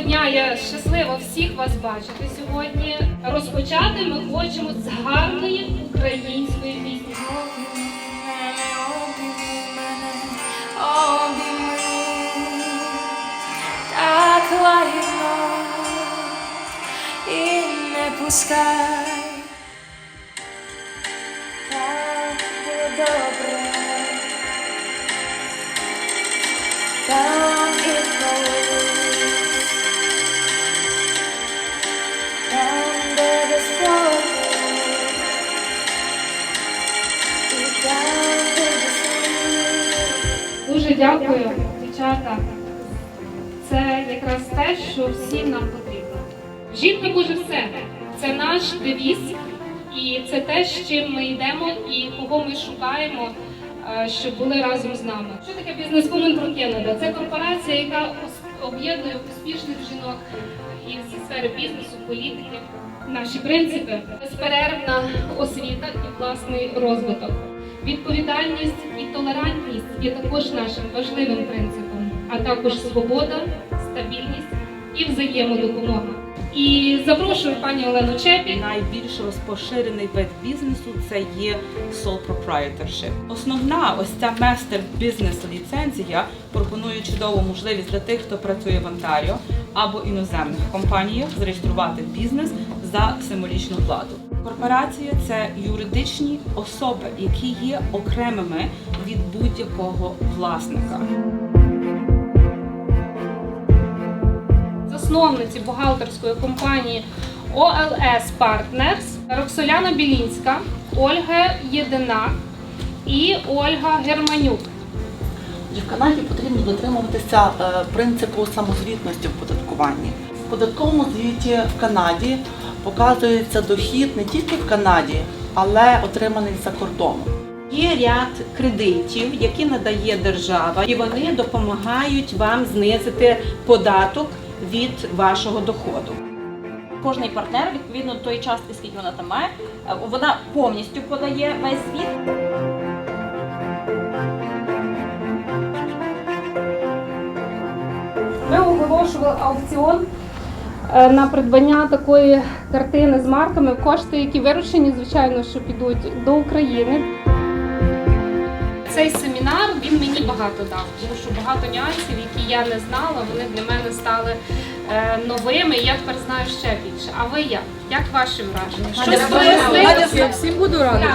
дня я щаслива всіх вас бачити сьогодні. Розпочати ми хочемо з гарної української пісні. Так лагідно і не пускай. Так було Дуже дякую, дівчата. Це якраз те, що всім нам потрібно. Жінка може все. Це наш девіз, і це те, з чим ми йдемо і кого ми шукаємо, е, щоб були разом з нами. Що таке бізнес-вумен про Кеннеда? Це корпорація, яка об'єднує успішних жінок із сфери бізнесу, політики. Наші принципи безперервна освіта і власний розвиток. Відповідальність і толерантність є також нашим важливим принципом, а також свобода, стабільність і взаємодопомога. І запрошую пані Олену Чепі. Найбільш розпоширений вид бізнесу це є sole proprietorship. Основна ось ця мастер бізнес ліцензія пропонує чудову можливість для тих, хто працює в Онтаріо або іноземних компаніях зареєструвати бізнес за символічну плату. Корпорація це юридичні особи, які є окремими від будь-якого власника. засновниці бухгалтерської компанії OLS Partners Роксоляна Білінська, Ольга Єдинак і Ольга Германюк. В Канаді потрібно дотримуватися е, принципу самозвітності в податкуванні. В податковому звіті в Канаді показується дохід не тільки в Канаді, але отриманий за кордоном. Є ряд кредитів, які надає держава, і вони допомагають вам знизити податок від вашого доходу. Кожний партнер, відповідно до тої частки, скільки вона там має, вона повністю подає весь звіт. Ми оголошували аукціон на придбання такої картини з марками. Кошти, які виручені, звичайно, що підуть до України. Цей семінар він мені багато дав, тому що багато нюансів, які я не знала, вони для мене стали е, новими. І я тепер знаю ще більше. А ви як? Як ваші враження? Щось? Всім буду рада.